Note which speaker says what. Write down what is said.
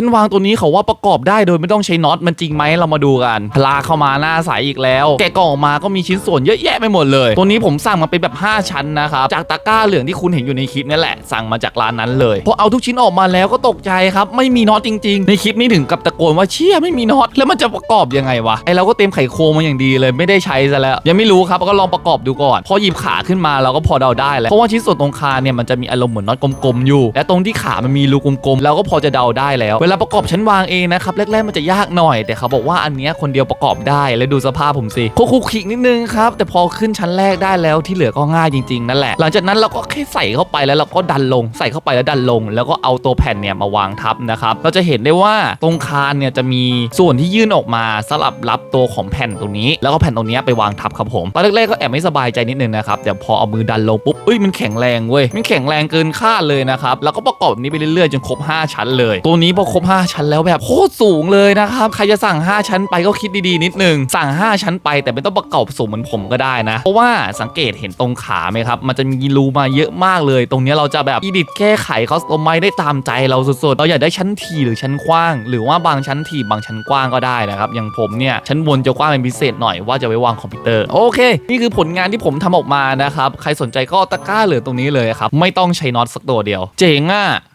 Speaker 1: ฉันวางตัวนี้เขาว่าประกอบได้โดยไม่ต้องใช้น็อตมันจริงไหมเรามาดูกันพลาเข้ามาหน้าใสอีกแล้ว แกะกล่องออกมาก็มีชิ้นส่วนเยอะแยะไปหมดเลย ตัวนี้ผมสั่งมาเป็นแบบ 5 ชั้นนะครับจากตะกร้าเหลืองที่คุณเห็นอยู่ในคลิปนี่แหละสั่งมาจากร้านนั้นเลยพอเอาทุกชิ้นออกมาแล้วก็ตกใจครับไม่มีน็อตจริง ๆ ในคลิปนี้ถึงกับตะโกนว่าเชี่ยไม่มีน็อตแล้วมันจะประกอบยังไงวะไอเราก็เตรียมไขโครงมาอย่างดีเลยไม่ได้ใช้ซะแล้ว ยังไม่รู้ครับก็ลองประกอบดูก่อน พอหยิบขาขึ้นมาเราก็พอเดาได้แล้วเพราะว่าชิ้นส่วนตรงคาเนี่ยมันจะมีอารมณ์เหมือนน็อตกลมๆอยู่ และตรงที่ขามันมีรูกลมๆเราก็พอจะเดาได้แล้วเวลาประกอบชั้นวางเองนะครับแรกๆมันจะยากหน่อย แต่เขาบอกว่าอันเนี้ยคนเดียวประกอบได้แล้วดูสภาพผมสิคุกคิกนิดนึงครับแต่พอขึ้นชั้นแรกได้แล้วที่เหลือก็ง่ายจริงๆนั่นแหละหลังจากนั้นเราก็แค่ใส่เข้าไปแล้วเราก็ดันลงใส่เข้าไปแล้วดันลง แล้วก็เอาตัวแผ่นเนี่ยมาวางทับนะครับเราจะเห็นได้ว่าตรงคานเนี่ยจะมีส่วนที่ยื่นออกมาสลับรับตัวของแผ่นตรงนี้ แล้วก็แผ่นตรงนี้ไปวางทับครับผมตอนแรกๆก็แอบไม่สบายใจนิดนึงนะครับแต่พอเอามือดันลงปุ๊บเอ้ยมันแข็งแรงเว้ยมันแข็งแรงเกินคาดเลยนะครับแล้วก็ประกอบแบบนี้ไปเรื่อยๆจนครบ 5 ชั้นเลย ตัวนี้พอครบ 5 ชั้นแล้วแบบโคตรสูงเลยนะครับใครจะสั่ง 5 ชั้นไปก็คิดดีๆนิดนึงสั่ง 5 ชั้นไปแต่ไม่ต้องประกอบสูงเหมือนผมก็ได้นะ เพราะว่าสังเกตเห็นตรงขาไหมครับ มันจะมีรูมาเยอะมากเลย ตรงนี้เราจะแบบอีดิทแก้ไขคอสตอมไมได้ตามใจเราสุดๆ เราอยากได้ชั้นถี่หรือชั้นกว้าง หรือว่าบางชั้นถี่บางชั้นกว้างก็ได้นะครับอย่างผมเนี่ยชั้นบนจะกว้างเป็นพิเศษหน่อยว่าจะไว้วางคอมพิวเตอร์โอเค นี่คือผลงานที่ผมทำออกมานะครับใครสนใจก็ตะกร้าเหลือตรงนี้เลยครับไม่ต้องใช้น็อตสักตัวเดียว เจ๋งอะ